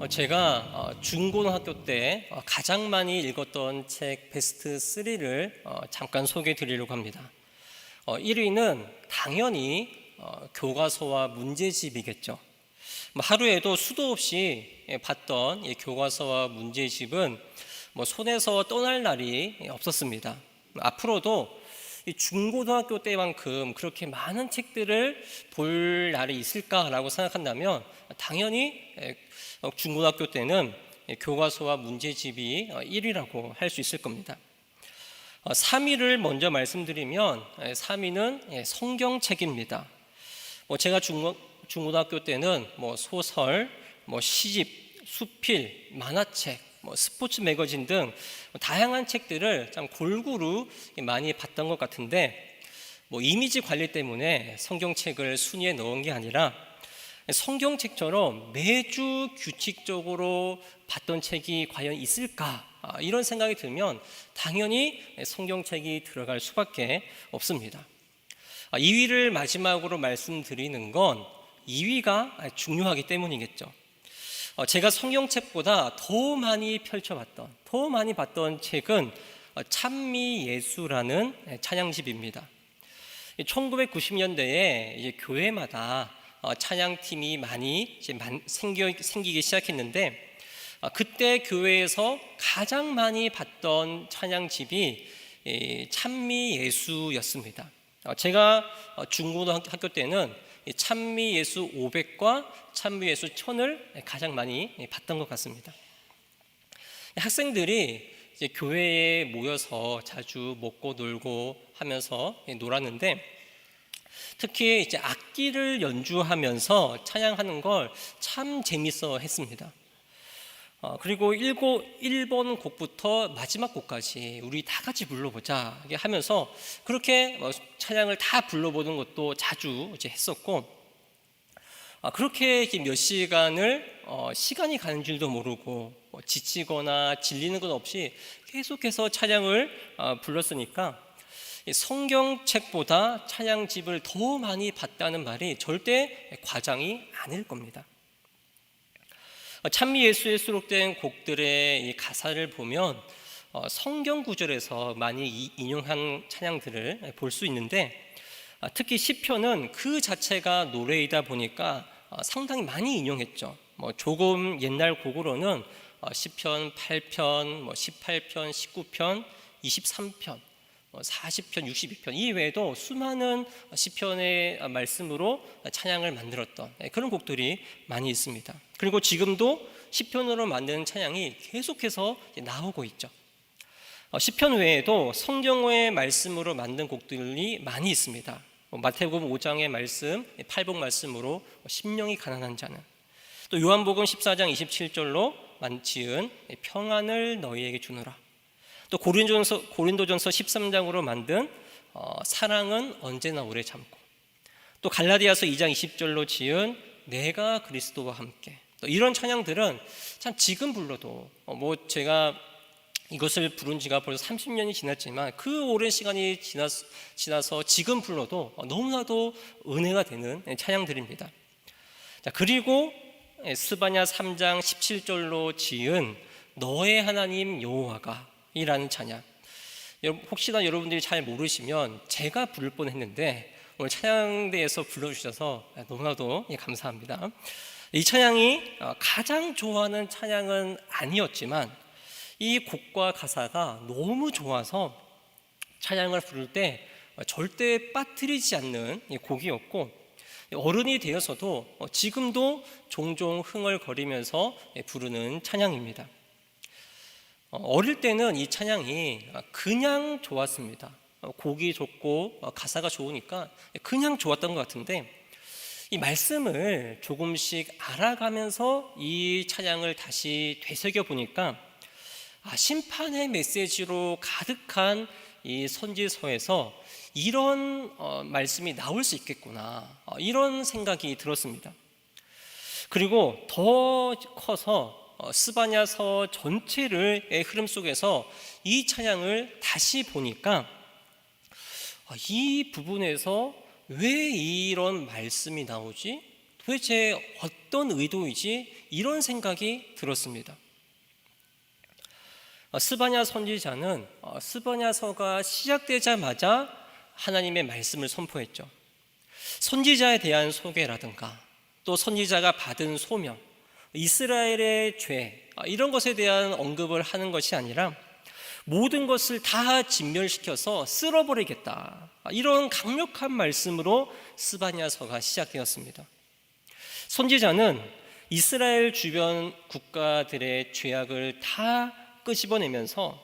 어, 제가 어, 중고등학교 때 어, 가장 많이 읽었던 책 베스트 3를 어, 잠깐 소개해 드리려고 합니다. 1위는 당연히 어, 교과서와 문제집이겠죠. 뭐 하루에도 수도 없이 예, 봤던 이 교과서와 문제집은 뭐 손에서 떠날 날이 없었습니다. 앞으로도 이 중고등학교 때만큼 그렇게 많은 책들을 볼 날이 있을까라고 생각한다면 당연히 예, 어, 중고등학교 때는 예, 교과서와 문제집이 1위라고 할 수 있을 겁니다. 3위를 먼저 말씀드리면 3위는 성경책입니다. 뭐 제가 중, 중고등학교 때는 뭐 소설, 뭐 시집, 수필, 만화책, 뭐 스포츠 매거진 등 다양한 책들을 참 골고루 많이 봤던 것 같은데 뭐 이미지 관리 때문에 성경책을 순위에 넣은 게 아니라 성경책처럼 매주 규칙적으로 봤던 책이 과연 있을까 아, 이런 생각이 들면 당연히 성경책이 들어갈 수밖에 없습니다. 2위를 아, 마지막으로 말씀드리는 건 2위가 중요하기 때문이겠죠. 어, 제가 성경책보다 더 많이 펼쳐봤던, 더 많이 봤던 책은 어, 찬미 예수라는 찬양집입니다. 1990년대에 교회마다 어, 찬양팀이 많이 생기 기 시작했는데 그때 교회에서 가장 많이 봤던 찬양집이 찬미 예수였습니다. 제가 중고등학교 때는 찬미 예수 500과 찬미 예수 1000을 가장 많이 봤던 것 같습니다. 학생들이 교회에 모여서 자주 먹고 놀고 하면서 놀았는데 특히 이제 악기를 연주하면서 찬양하는 걸 참 재밌어 했습니다. 어, 그리고 1번 곡부터 마지막 곡까지 우리 다 같이 불러보자 하면서 그렇게 뭐 찬양을 다 불러보는 것도 자주 이제 했었고 아, 그렇게 몇 시간을 어, 시간이 가는 줄도 모르고 뭐 지치거나 질리는 것 없이 계속해서 찬양을 어, 불렀으니까 성경책보다 찬양집을 더 많이 봤다는 말이 절대 과장이 아닐 겁니다. 찬미 예수에 수록된 곡들의 가사를 보면 어, 성경 구절에서 많이 인용한 찬양들을 볼 수 있는데 아, 특히 시편은 그 자체가 노래이다 보니까 어, 상당히 많이 인용했죠. 뭐 조금 옛날 곡으로는 어, 시편 8편, 뭐 18편, 19편, 23편 40편, 뭐 62편 이 외에도 수많은 시편의 말씀으로 찬양을 만들었던 예, 그런 곡들이 많이 있습니다. 그리고 지금도 시편으로 만드는 찬양이 계속해서 나오고 있죠. 어, 시편 외에도 성경의 말씀으로 만든 곡들이 많이 있습니다. 뭐 마태복음 5장의 말씀, 8복 말씀으로 심령이 가난한 자는 또 요한복음 14장 27절로 만지은 평안을 너희에게 주노라. 또 고린도전서, 고린도전서 13장으로 만든 어, 사랑은 언제나 오래 참고 또 갈라디아서 2장 20절로 지은 내가 그리스도와 함께 또 이런 찬양들은 참 지금 불러도 어, 뭐 제가 이것을 부른 지가 벌써 30년이 지났지만 그 오랜 시간이 지났, 지나서 지금 불러도 어, 너무나도 은혜가 되는 찬양들입니다. 자, 그리고 스바냐 3장 17절로 지은 너의 하나님 여호와가 이라는 찬양. 혹시나 여러분들이 잘 모르시면 제가 부를 뻔했는데 오늘 찬양대에서 불러주셔서 너무나도 예, 감사합니다. 이 찬양이 어, 가장 좋아하는 찬양은 아니었지만 이 곡과 가사가 너무 좋아서 찬양을 부를 때 절대 빠뜨리지 않는 곡이었고 어른이 되어서도 어, 지금도 종종 흥얼거리면서 예, 부르는 찬양입니다. 어, 어릴 때는 이 찬양이 그냥 좋았습니다. 어, 곡이 좋고 어, 가사가 좋으니까 그냥 좋았던 것 같은데 이 말씀을 조금씩 알아가면서 이 찬양을 다시 되새겨 보니까 아, 심판의 메시지로 가득한 이 선지서에서 이런 어, 말씀이 나올 수 있겠구나 어, 이런 생각이 들었습니다. 그리고 더 커서 어, 스바냐서 전체를 흐름 속에서 이 찬양을 다시 보니까 어, 이 부분에서 왜 이런 말씀이 나오지? 도대체 어떤 의도이지? 이런 생각이 들었습니다. 어, 스바냐 선지자는 어, 스바냐서가 시작되자마자 하나님의 말씀을 선포했죠. 선지자에 대한 소개라든가 또 선지자가 받은 소명, 이스라엘의 죄 아, 이런 것에 대한 언급을 하는 것이 아니라 모든 것을 다 진멸시켜서 쓸어버리겠다. 아, 이런 강력한 말씀으로 스바냐서가 시작되었습니다. 선지자는 이스라엘 주변 국가들의 죄악을 다 끄집어내면서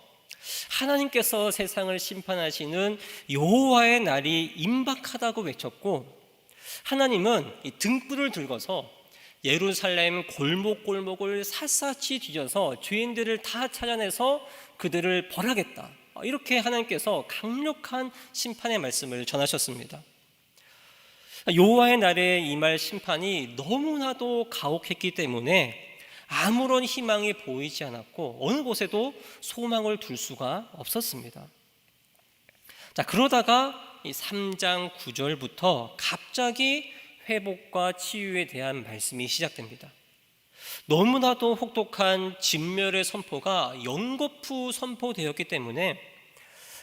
하나님께서 세상을 심판하시는 여호와의 날이 임박하다고 외쳤고 하나님은 이 등불을 들고서 예루살렘 골목골목을 샅샅이 뒤져서 죄인들을 다 찾아내서 그들을 벌하겠다. 이렇게 하나님께서 강력한 심판의 말씀을 전하셨습니다. 여호와의 날에 임할 심판이 너무나도 가혹했기 때문에 아무런 희망이 보이지 않았고 어느 곳에도 소망을 둘 수가 없었습니다. 자, 그러다가 이 3장 9절부터 갑자기 회복과 치유에 대한 말씀이 시작됩니다. 너무나도 혹독한 진멸의 선포가 연거푸 선포되었기 때문에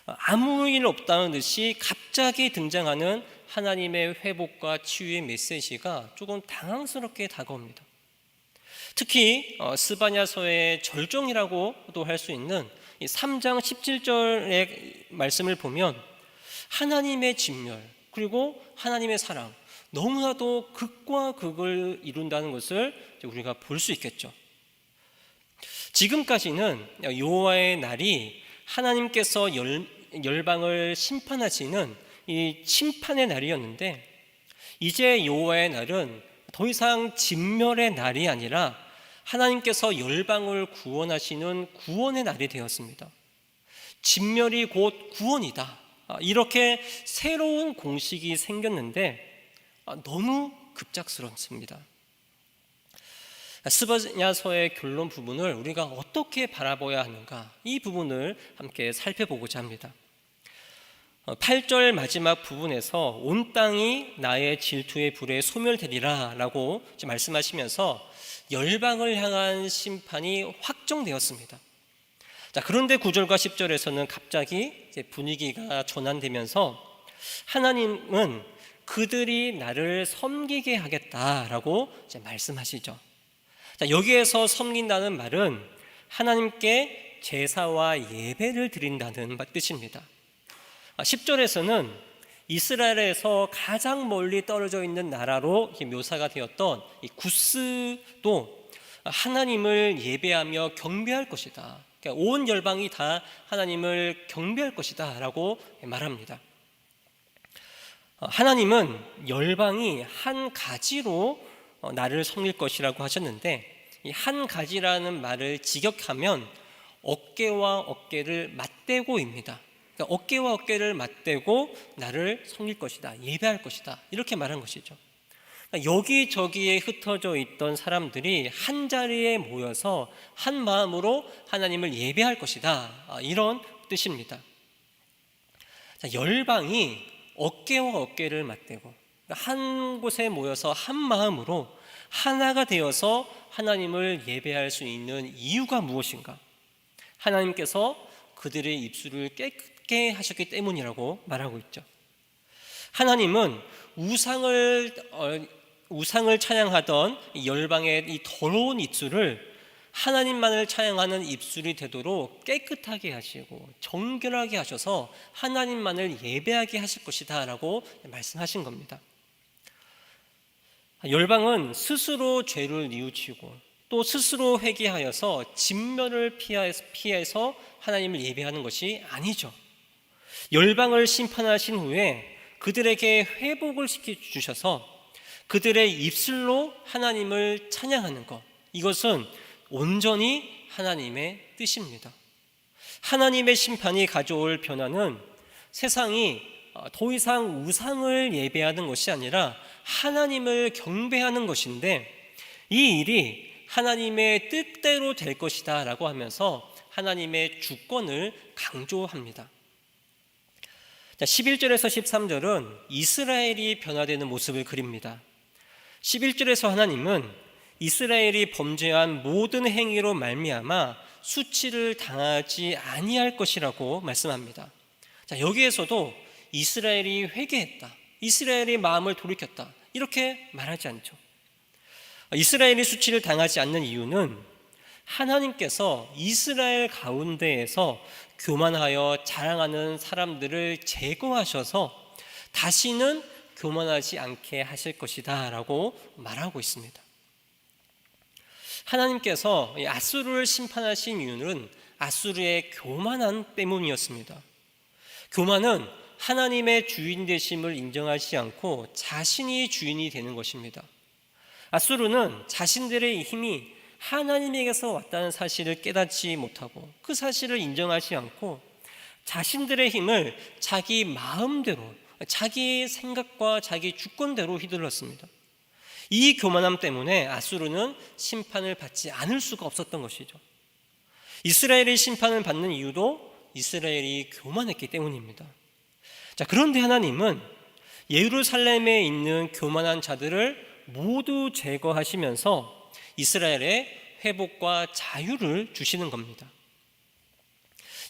아무 일 없다는 듯이 갑자기 등장하는 하나님의 회복과 치유의 메시지가 조금 당황스럽게 다가옵니다. 특히 어, 스바냐서의 절정이라고도 할 수 있는 3장 17절의 말씀을 보면 하나님의 진멸 그리고 하나님의 사랑 너무나도 극과 극을 이룬다는 것을 우리가 볼 수 있겠죠. 지금까지는 여호와의 날이 하나님께서 열, 열방을 심판하시는 이 심판의 날이었는데 이제 여호와의 날은 더 이상 진멸의 날이 아니라 하나님께서 열방을 구원하시는 구원의 날이 되었습니다. 진멸이 곧 구원이다. 아, 이렇게 새로운 공식이 생겼는데 아, 너무 급작스럽습니다. 스바냐서의 결론 부분을 우리가 어떻게 바라봐야 하는가 이 부분을 함께 살펴보고자 합니다. 8절 어, 마지막 부분에서 온 땅이 나의 질투의 불에 소멸되리라 라고 말씀하시면서 열방을 향한 심판이 확정되었습니다. 자, 그런데 9절과 10절에서는 갑자기 분위기가 전환되면서 하나님은 그들이 나를 섬기게 하겠다라고 말씀하시죠. 자, 여기에서 섬긴다는 말은 하나님께 제사와 예배를 드린다는 뜻입니다. 10절에서는 아, 이스라엘에서 가장 멀리 떨어져 있는 나라로 묘사가 되었던 구스도 하나님을 예배하며 경배할 것이다. 그러니까 온 열방이 다 하나님을 경배할 것이다 라고 말합니다. 하나님은 열방이 한 가지로 나를 섬길 것이라고 하셨는데 이 한 가지라는 말을 직역하면 어깨와 어깨를 맞대고입니다. 그러니까 어깨와 어깨를 맞대고 나를 섬길 것이다. 예배할 것이다. 이렇게 말한 것이죠. 그러니까 여기저기에 흩어져 있던 사람들이 한 자리에 모여서 한 마음으로 하나님을 예배할 것이다. 아, 이런 뜻입니다. 자, 열방이 어깨와 어깨를 맞대고 그러니까 한 곳에 모여서 한 마음으로 하나가 되어서 하나님을 예배할 수 있는 이유가 무엇인가? 하나님께서 그들의 입술을 깨끗 깨끗게 하셨기 때문이라고 말하고 있죠. 하나님은 우상을 어, 우상을 찬양하던 열방의 이 더러운 입술을 하나님만을 찬양하는 입술이 되도록 깨끗하게 하시고 정결하게 하셔서 하나님만을 예배하게 하실 것이다라고 말씀하신 겁니다. 열방은 스스로 죄를 뉘우치고 또 스스로 회개하여서 진멸을 피해서 하나님을 예배하는 것이 아니죠. 열방을 심판하신 후에 그들에게 회복을 시켜 주셔서 그들의 입술로 하나님을 찬양하는 것 이것은 온전히 하나님의 뜻입니다. 하나님의 심판이 가져올 변화는 세상이 더 이상 우상을 예배하는 것이 아니라 하나님을 경배하는 것인데 이 일이 하나님의 뜻대로 될 것이다 라고 하면서 하나님의 주권을 강조합니다. 11절에서 13절은 이스라엘이 변화되는 모습을 그립니다. 11절에서 하나님은 이스라엘이 범죄한 모든 행위로 말미암아 수치를 당하지 아니할 것이라고 말씀합니다. 자, 여기에서도 이스라엘이 회개했다. 이스라엘이 마음을 돌이켰다. 이렇게 말하지 않죠. 이스라엘이 수치를 당하지 않는 이유는 하나님께서 이스라엘 가운데에서 교만하여 자랑하는 사람들을 제거하셔서 다시는 교만하지 않게 하실 것이다 라고 말하고 있습니다. 하나님께서 아수르를 심판하신 이유는 아수르의 교만한 때문이었습니다. 교만은 하나님의 주인 되심을 인정하지 않고 자신이 주인이 되는 것입니다. 아수르는 자신들의 힘이 하나님에게서 왔다는 사실을 깨닫지 못하고 그 사실을 인정하지 않고 자신들의 힘을 자기 마음대로 자기의 생각과 자기 주권대로 휘둘렀습니다. 이 교만함 때문에 아수르는 심판을 받지 않을 수가 없었던 것이죠. 이스라엘의 심판을 받는 이유도 이스라엘이 교만했기 때문입니다. 자, 그런데 하나님은 예루살렘에 있는 교만한 자들을 모두 제거하시면서 이스라엘의 회복과 자유를 주시는 겁니다.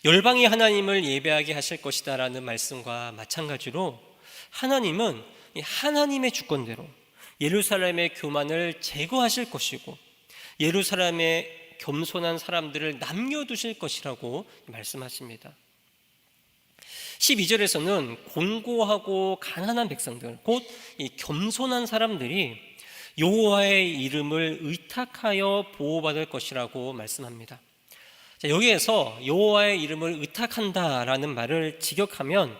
열방이 하나님을 예배하게 하실 것이다라는 말씀과 마찬가지로 하나님은 하나님의 주권대로 예루살렘의 교만을 제거하실 것이고 예루살렘의 겸손한 사람들을 남겨두실 것이라고 말씀하십니다. 12절에서는 공고하고 가난한 백성들, 곧 이 겸손한 사람들이 여호와의 이름을 의탁하여 보호받을 것이라고 말씀합니다. 자, 여기에서 여호와의 이름을 의탁한다라는 말을 직역하면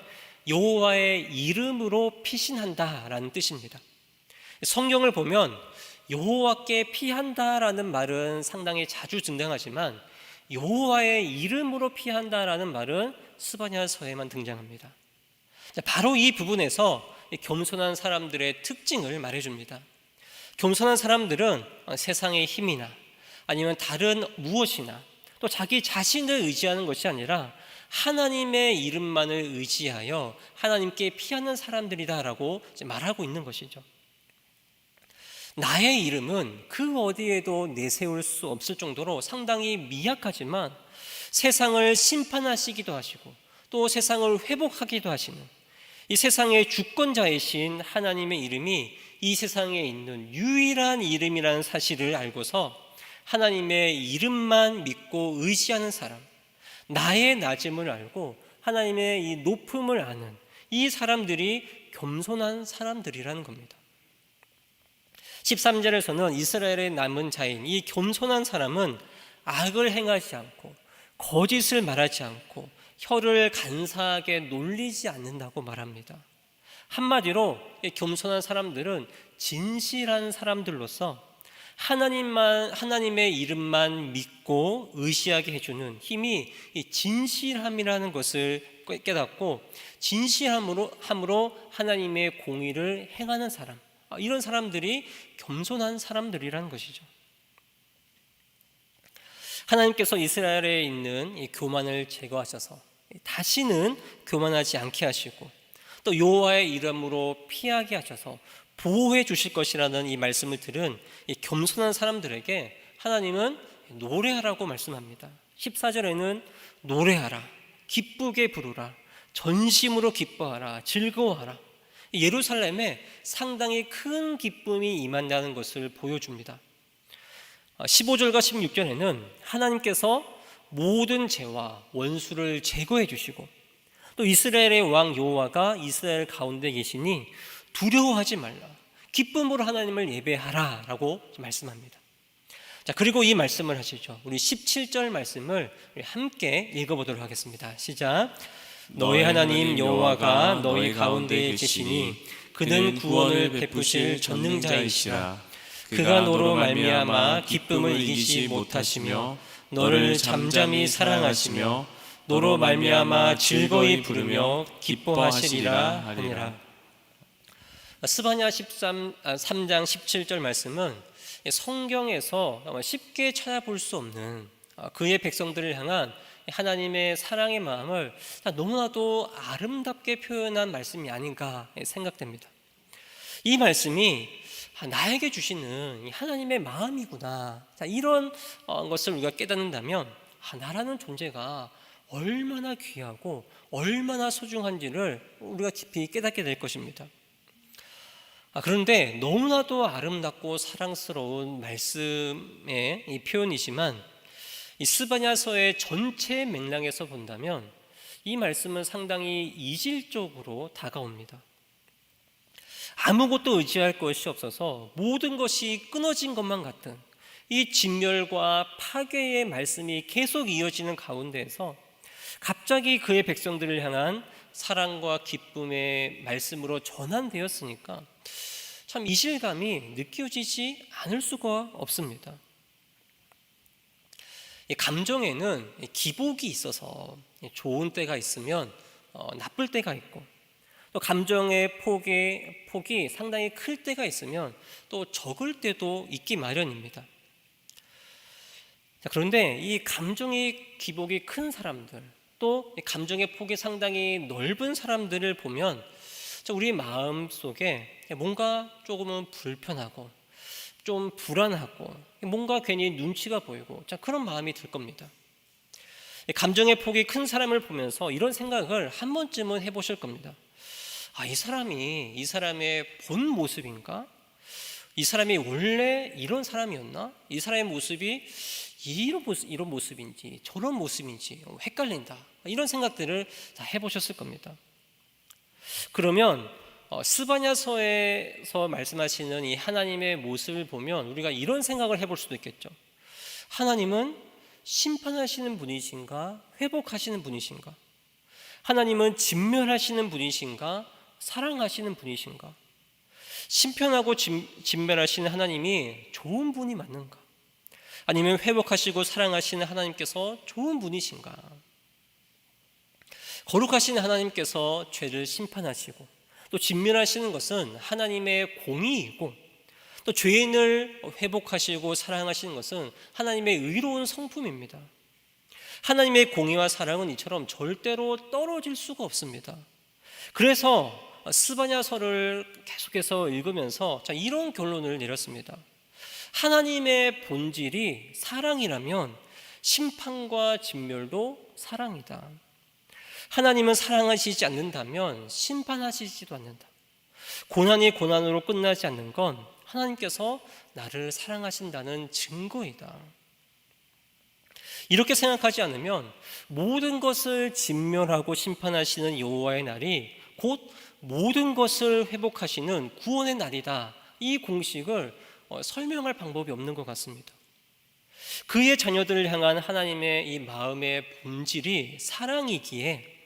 여호와의 이름으로 피신한다라는 뜻입니다. 성경을 보면 여호와께 피한다라는 말은 상당히 자주 등장하지만 여호와의 이름으로 피한다라는 말은 스바냐서에만 등장합니다. 바로 이 부분에서 겸손한 사람들의 특징을 말해줍니다. 겸손한 사람들은 세상의 힘이나 아니면 다른 무엇이나 또 자기 자신을 의지하는 것이 아니라 하나님의 이름만을 의지하여 하나님께 피하는 사람들이다라고 말하고 있는 것이죠. 나의 이름은 그 어디에도 내세울 수 없을 정도로 상당히 미약하지만 세상을 심판하시기도 하시고 또 세상을 회복하기도 하시는 이 세상의 주권자이신 하나님의 이름이 이 세상에 있는 유일한 이름이라는 사실을 알고서 하나님의 이름만 믿고 의지하는 사람, 나의 낮음을 알고 하나님의 이 높음을 아는 이 사람들이 겸손한 사람들이라는 겁니다. 13절에서는 이스라엘의 남은 자인 이 겸손한 사람은 악을 행하지 않고 거짓을 말하지 않고 혀를 간사하게 놀리지 않는다고 말합니다. 한마디로 겸손한 사람들은 진실한 사람들로서 하나님만 하나님의 이름만 믿고 의시하게 해주는 힘이 진실함이라는 것을 깨닫고 진실함으로 함으로 하나님의 공의를 행하는 사람 아, 이런 사람들이 겸손한 사람들이라는 것이죠. 하나님께서 이스라엘에 있는 이 교만을 제거하셔서 다시는 교만하지 않게 하시고 또 여호와의 이름으로 피하게 하셔서 보호해 주실 것이라는 이 말씀을 들은 이 겸손한 사람들에게 하나님은 노래하라고 말씀합니다. 14절에는 노래하라, 기쁘게 부르라, 전심으로 기뻐하라, 즐거워하라. 예루살렘에 상당히 큰 기쁨이 임한다는 것을 보여줍니다. 15절과 16절에는 하나님께서 모든 죄와 원수를 제거해 주시고 또 이스라엘의 왕 여호와가 이스라엘 가운데 계시니 두려워하지 말라. 기쁨으로 하나님을 예배하라라고 말씀합니다. 자, 그리고 이 말씀을 하시죠. 우리 17절 말씀을 함께 읽어 보도록 하겠습니다. 시작. 너희 하나님 여호와가 너희 가운데 계시니 그는 구원을 베푸실 전능자이시라. 그가 너로 말미암아 기쁨을 이기지 못하시며 너를 잠잠히 사랑하시며 너로 말미암아 즐거이 부르며 기뻐하시리라 하니라. 스바냐 13, 3장 17절 말씀은 성경에서 쉽게 찾아볼 수 없는 그의 백성들을 향한 하나님의 사랑의 마음을 너무나도 아름답게 표현한 말씀이 아닌가 생각됩니다. 이 말씀이 아, 나에게 주시는 이 하나님의 마음이구나. 자, 이런 어, 것을 우리가 깨닫는다면 아, 나라는 존재가 얼마나 귀하고 얼마나 소중한지를 우리가 깊이 깨닫게 될 것입니다. 아, 그런데 너무나도 아름답고 사랑스러운 말씀의 이 표현이지만 이 스바냐서의 전체 맥락에서 본다면 이 말씀은 상당히 이질적으로 다가옵니다. 아무것도 의지할 것이 없어서 모든 것이 끊어진 것만 같은 이 진멸과 파괴의 말씀이 계속 이어지는 가운데에서 갑자기 그의 백성들을 향한 사랑과 기쁨의 말씀으로 전환되었으니까 참 이실감이 느껴지지 않을 수가 없습니다. 이 감정에는 기복이 있어서 좋은 때가 있으면 어, 나쁠 때가 있고 또 감정의 폭이, 폭이 상당히 클 때가 있으면 또 적을 때도 있기 마련입니다. 자, 그런데 이 감정의 기복이 큰 사람들, 또 감정의 폭이 상당히 넓은 사람들을 보면 우리 마음 속에 뭔가 조금은 불편하고 좀 불안하고 뭔가 괜히 눈치가 보이고 자 그런 마음이 들 겁니다. 감정의 폭이 큰 사람을 보면서 이런 생각을 한 번쯤은 해보실 겁니다. 아, 이 사람이 이 사람의 본 모습인가? 이 사람이 원래 이런 사람이었나? 이 사람의 모습이 이런 모습, 이런 모습인지 저런 모습인지 헷갈린다. 이런 생각들을 다 해보셨을 겁니다. 그러면 어, 스바냐서에서 말씀하시는 이 하나님의 모습을 보면 우리가 이런 생각을 해볼 수도 있겠죠. 하나님은 심판하시는 분이신가? 회복하시는 분이신가? 하나님은 진멸하시는 분이신가? 사랑하시는 분이신가? 심편하고 진멸하시는 하나님이 좋은 분이 맞는가? 아니면 회복하시고 사랑하시는 하나님께서 좋은 분이신가? 거룩하신 하나님께서 죄를 심판하시고 또 진멸하시는 것은 하나님의 공의이고 또 죄인을 회복하시고 사랑하시는 것은 하나님의 의로운 성품입니다. 하나님의 공의와 사랑은 이처럼 절대로 떨어질 수가 없습니다. 그래서 스바냐서를 계속해서 읽으면서 자, 이런 결론을 내렸습니다. 하나님의 본질이 사랑이라면 심판과 진멸도 사랑이다. 하나님은 사랑하시지 않는다면 심판하시지도 않는다. 고난이 고난으로 끝나지 않는 건 하나님께서 나를 사랑하신다는 증거이다. 이렇게 생각하지 않으면 모든 것을 진멸하고 심판하시는 여호와의 날이 곧 모든 것을 회복하시는 구원의 날이다. 이 공식을 어, 설명할 방법이 없는 것 같습니다. 그의 자녀들을 향한 하나님의 이 마음의 본질이 사랑이기에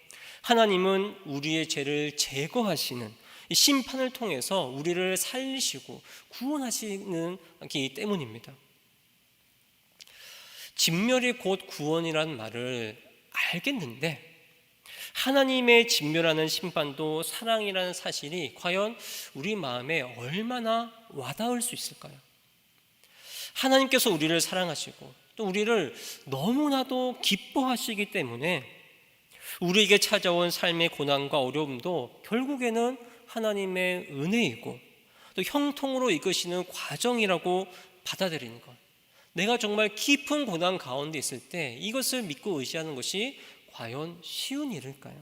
하나님은 우리의 죄를 제거하시는 심판을 통해서 우리를 살리시고 구원하시는 기 때문입니다. 진멸이 곧 구원이라는 말을 알겠는데 하나님의 진멸하는 심판도 사랑이라는 사실이 과연 우리 마음에 얼마나 와닿을 수 있을까요? 하나님께서 우리를 사랑하시고 또 우리를 너무나도 기뻐하시기 때문에 우리에게 찾아온 삶의 고난과 어려움도 결국에는 하나님의 은혜이고 또 형통으로 이끄시는 과정이라고 받아들이는 것. 내가 정말 깊은 고난 가운데 있을 때 이것을 믿고 의지하는 것이 과연 쉬운 일일까요?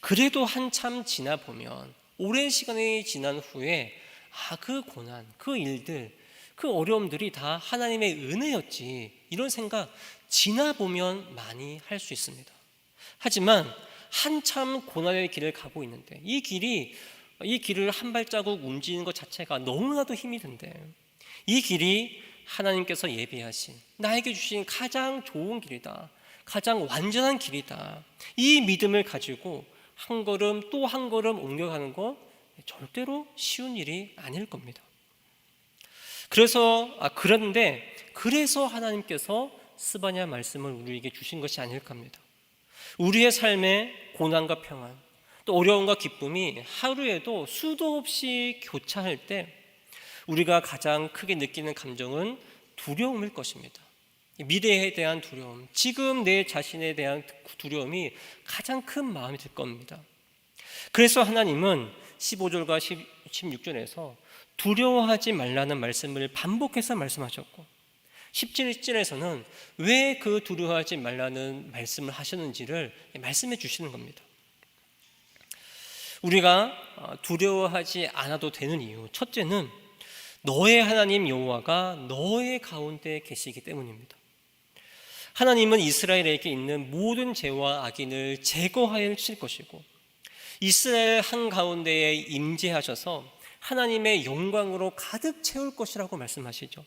그래도 한참 지나 보면 오랜 시간이 지난 후에 아, 그 고난, 그 일들, 그 어려움들이 다 하나님의 은혜였지. 이런 생각 지나 보면 많이 할 수 있습니다. 하지만 한참 고난의 길을 가고 있는데 이 길이 이 길을 한 발자국 움직이는 것 자체가 너무나도 힘이 든대. 이 길이 하나님께서 예비하신 나에게 주신 가장 좋은 길이다. 가장 완전한 길이다. 이 믿음을 가지고 한 걸음 또 한 걸음 옮겨가는 것 절대로 쉬운 일이 아닐 겁니다. 그래서 아 그런데 그래서 하나님께서 스바냐 말씀을 우리에게 주신 것이 아닐까 합니다. 우리의 삶에 고난과 평안, 또 어려움과 기쁨이 하루에도 수도 없이 교차할 때 우리가 가장 크게 느끼는 감정은 두려움일 것입니다. 미래에 대한 두려움, 지금 내 자신에 대한 두려움이 가장 큰 마음이 될 겁니다. 그래서 하나님은 15절과 16절에서 두려워하지 말라는 말씀을 반복해서 말씀하셨고 17절에서는 왜 그 두려워하지 말라는 말씀을 하셨는지를 말씀해 주시는 겁니다. 우리가 어, 두려워하지 않아도 되는 이유 첫째는 너의 하나님 여호와가 너의 가운데 계시기 때문입니다. 하나님은 이스라엘에게 있는 모든 죄와 악인을 제거하여 칠 것이고 이스라엘 한 가운데에 임재하셔서 하나님의 영광으로 가득 채울 것이라고 말씀하시죠.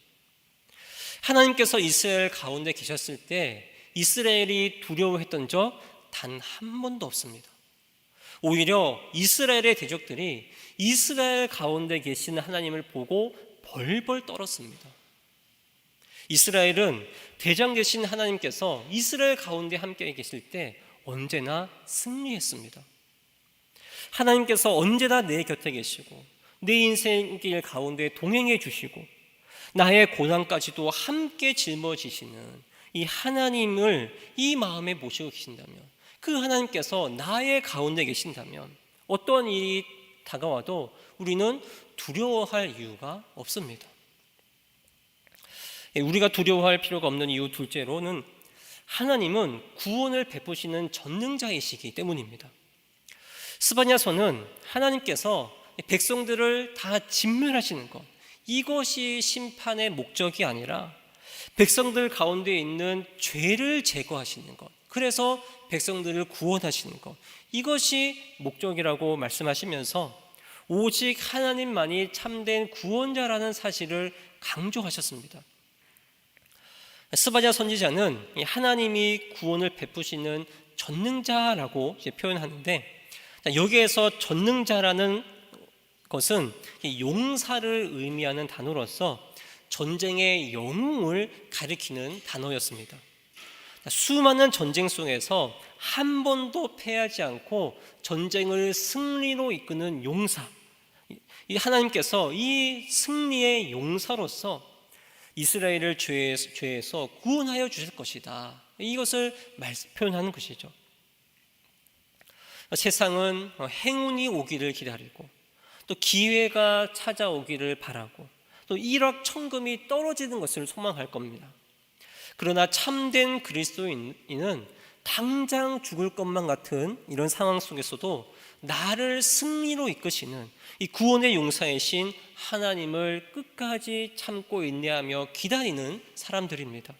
하나님께서 이스라엘 가운데 계셨을 때 이스라엘이 두려워했던 적 단 한 번도 없습니다. 오히려 이스라엘의 대적들이 이스라엘 가운데 계시는 하나님을 보고 벌벌 떨었습니다. 이스라엘은 대장 되신 하나님께서 이스라엘 가운데 함께 계실 때 언제나 승리했습니다. 하나님께서 언제나 내 곁에 계시고 내 인생길 가운데 동행해 주시고 나의 고난까지도 함께 짊어지시는 이 하나님을 이 마음에 모시고 계신다면 그 하나님께서 나의 가운데 계신다면 어떤 일이 다가와도 우리는 두려워할 이유가 없습니다. 예, 우리가 두려워할 필요가 없는 이유 둘째로는 하나님은 구원을 베푸시는 전능자이시기 때문입니다. 스바냐서는 하나님께서 백성들을 다 진멸하시는 것 이것이 심판의 목적이 아니라 백성들 가운데 있는 죄를 제거하시는 것 그래서 백성들을 구원하시는 것 이것이 목적이라고 말씀하시면서 오직 하나님만이 참된 구원자라는 사실을 강조하셨습니다. 스바냐 선지자는 하나님이 구원을 베푸시는 전능자라고 표현하는데 여기에서 전능자라는 것은 용사를 의미하는 단어로서 전쟁의 영웅을 가리키는 단어였습니다. 수많은 전쟁 속에서 한 번도 패하지 않고 전쟁을 승리로 이끄는 용사. 이 하나님께서 이 승리의 용사로서 이스라엘을 죄에서 구원하여 주실 것이다. 이것을 표현하는 것이죠. 세상은 행운이 오기를 기다리고 또 기회가 찾아오기를 바라고 또 일확천금이 떨어지는 것을 소망할 겁니다. 그러나 참된 그리스도인은 당장 죽을 것만 같은 이런 상황 속에서도 나를 승리로 이끄시는 이 구원의 용사이신 하나님을 끝까지 참고 인내하며 기다리는 사람들입니다.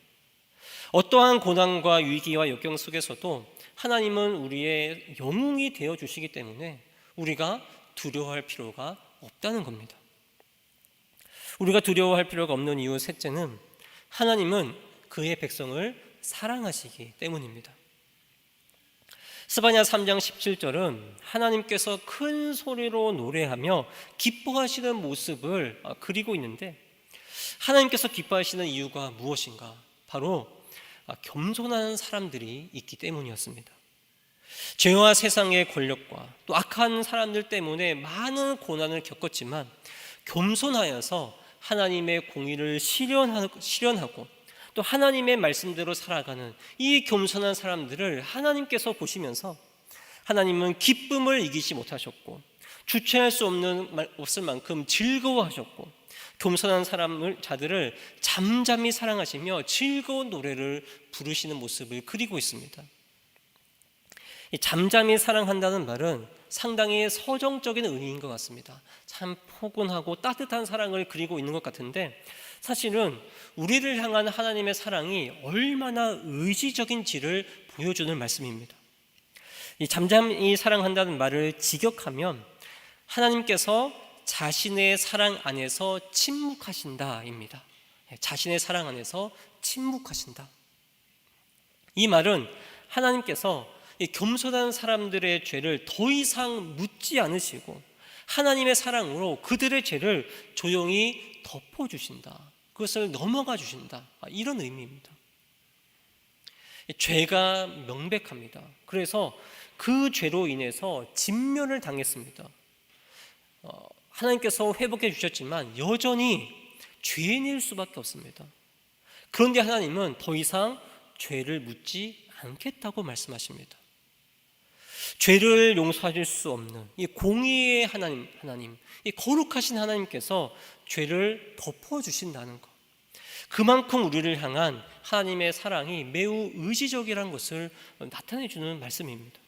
어떠한 고난과 위기와 역경 속에서도 하나님은 우리의 영웅이 되어 주시기 때문에 우리가 두려워할 필요가 없다는 겁니다. 우리가 두려워할 필요가 없는 이유 셋째는 하나님은 그의 백성을 사랑하시기 때문입니다. 스바냐 3장 17절은 하나님께서 큰 소리로 노래하며 기뻐하시는 모습을 어, 그리고 있는데 하나님께서 기뻐하시는 이유가 무엇인가? 바로 아, 겸손한 사람들이 있기 때문이었습니다. 죄와 세상의 권력과 또 악한 사람들 때문에 많은 고난을 겪었지만 겸손하여서 하나님의 공의를 실현하고 또 하나님의 말씀대로 살아가는 이 겸손한 사람들을 하나님께서 보시면서 하나님은 기쁨을 이기지 못하셨고 주체할 수 없는 없을 만큼 즐거워하셨고 겸손한 사람을 자들을 잠잠히 사랑하시며 즐거운 노래를 부르시는 모습을 그리고 있습니다. 잠잠히 사랑한다는 말은 상당히 서정적인 의미인 것 같습니다. 참 포근하고 따뜻한 사랑을 그리고 있는 것 같은데 사실은 우리를 향한 하나님의 사랑이 얼마나 의지적인지를 보여주는 말씀입니다. 이 잠잠히 사랑한다는 말을 직역하면 하나님께서 자신의 사랑 안에서 침묵하신다입니다. 예, 자신의 사랑 안에서 침묵하신다. 이 말은 하나님께서 겸손한 사람들의 죄를 더 이상 묻지 않으시고 하나님의 사랑으로 그들의 죄를 조용히 덮어주신다. 그것을 넘어가 주신다. 아, 이런 의미입니다. 죄가 명백합니다. 그래서 그 죄로 인해서 진멸을 당했습니다. 어, 하나님께서 회복해 주셨지만 여전히 죄인일 수밖에 없습니다. 그런데 하나님은 더 이상 죄를 묻지 않겠다고 말씀하십니다. 죄를 용서하실 수 없는 이 공의의 하나님, 하나님, 이 거룩하신 하나님께서 죄를 덮어 주신다는 것. 그만큼 우리를 향한 하나님의 사랑이 매우 의지적이라는 것을 나타내 주는 말씀입니다.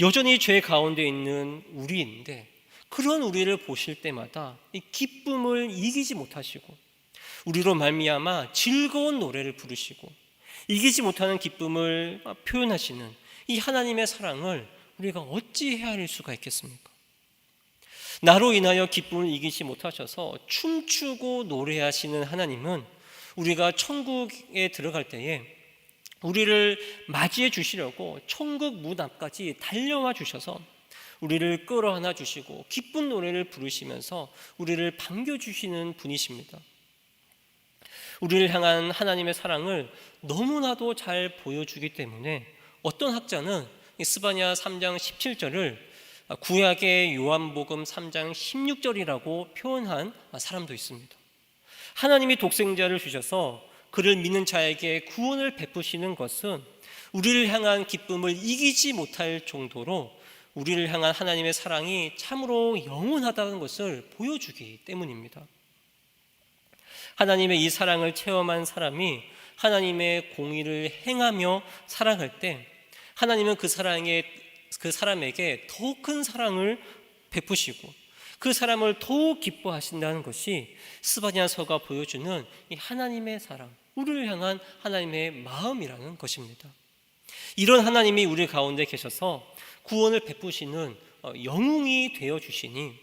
여전히 죄 가운데 있는 우리인데 그런 우리를 보실 때마다 이 기쁨을 이기지 못하시고 우리로 말미암아 즐거운 노래를 부르시고 이기지 못하는 기쁨을 표현하시는 이 하나님의 사랑을 우리가 어찌 헤아릴 수가 있겠습니까? 나로 인하여 기쁨을 이기지 못하셔서 춤추고 노래하시는 하나님은 우리가 천국에 들어갈 때에 우리를 맞이해 주시려고 천국 문 앞까지 달려와 주셔서 우리를 끌어안아 주시고 기쁜 노래를 부르시면서 우리를 반겨 주시는 분이십니다. 우리를 향한 하나님의 사랑을 너무나도 잘 보여주기 때문에 어떤 학자는 스바냐 3장 17절을 구약의 요한복음 3장 16절이라고 표현한 사람도 있습니다. 하나님이 독생자를 주셔서 그를 믿는 자에게 구원을 베푸시는 것은 우리를 향한 기쁨을 이기지 못할 정도로 우리를 향한 하나님의 사랑이 참으로 영원하다는 것을 보여주기 때문입니다. 하나님의 이 사랑을 체험한 사람이 하나님의 공의를 행하며 살아갈 때 하나님은 그 사랑에 그 사람에게 더 큰 사랑을 베푸시고 그 사람을 더욱 기뻐하신다는 것이 스바냐서가 보여주는 이 하나님의 사랑, 우리를 향한 하나님의 마음이라는 것입니다. 이런 하나님이 우리 가운데 계셔서 구원을 베푸시는 어, 영웅이 되어 주시니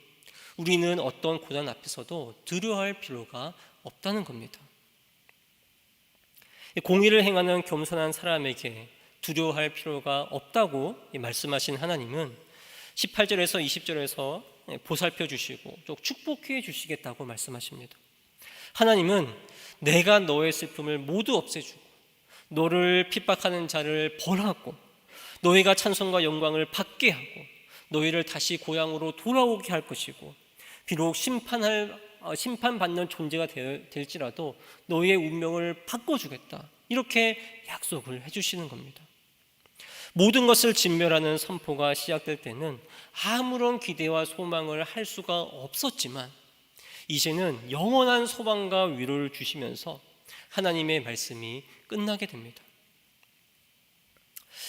우리는 어떤 고난 앞에서도 두려워할 필요가 없다는 겁니다. 공의를 행하는 겸손한 사람에게 두려워할 필요가 없다고 말씀하신 하나님은 18절에서 20절에서 보살펴 주시고 또 축복해 주시겠다고 말씀하십니다. 하나님은 내가 너의 슬픔을 모두 없애주고 너를 핍박하는 자를 벌하고 너희가 찬송과 영광을 받게 하고 너희를 다시 고향으로 돌아오게 할 것이고 비록 심판할 어, 심판받는 존재가 될지라도 너희의 운명을 바꿔주겠다. 이렇게 약속을 해주시는 겁니다. 모든 것을 진멸하는 선포가 시작될 때는 아무런 기대와 소망을 할 수가 없었지만 이제는 영원한 소망과 위로를 주시면서 하나님의 말씀이 끝나게 됩니다.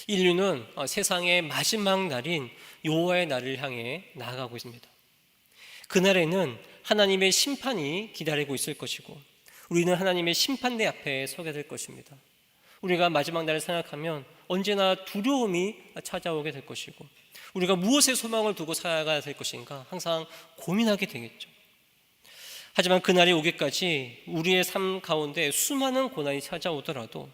인류는 어, 세상의 마지막 날인 여호와의 날을 향해 나아가고 있습니다. 그날에는 하나님의 심판이 기다리고 있을 것이고 우리는 하나님의 심판대 앞에 서게 될 것입니다. 우리가 마지막 날을 생각하면 언제나 두려움이 찾아오게 될 것이고 우리가 무엇에 소망을 두고 살아가야 될 것인가 항상 고민하게 되겠죠. 하지만 그날이 오기까지 우리의 삶 가운데 수많은 고난이 찾아오더라도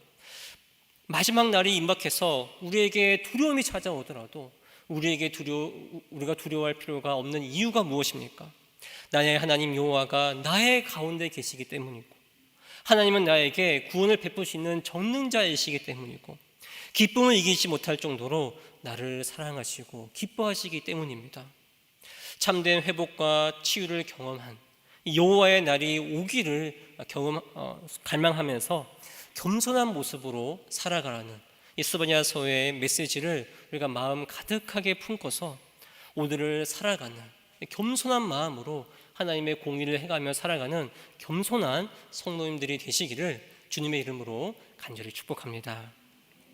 마지막 날이 임박해서 우리에게 두려움이 찾아오더라도 우리에게 두려 우리가 두려워할 필요가 없는 이유가 무엇입니까? 나의 하나님 여호와가 나의 가운데 계시기 때문이고 하나님은 나에게 구원을 베푸시는 전능자이시기 때문이고 기쁨을 이기지 못할 정도로 나를 사랑하시고 기뻐하시기 때문입니다. 참된 회복과 치유를 경험한 여호와의 날이 오기를 경험 어, 갈망하면서 겸손한 모습으로 살아가라는 이스바냐서의 메시지를 우리가 마음 가득하게 품고서 오늘을 살아가는 겸손한 마음으로 하나님의 공의를 해가며 살아가는 겸손한 성도님들이 되시기를 주님의 이름으로 간절히 축복합니다.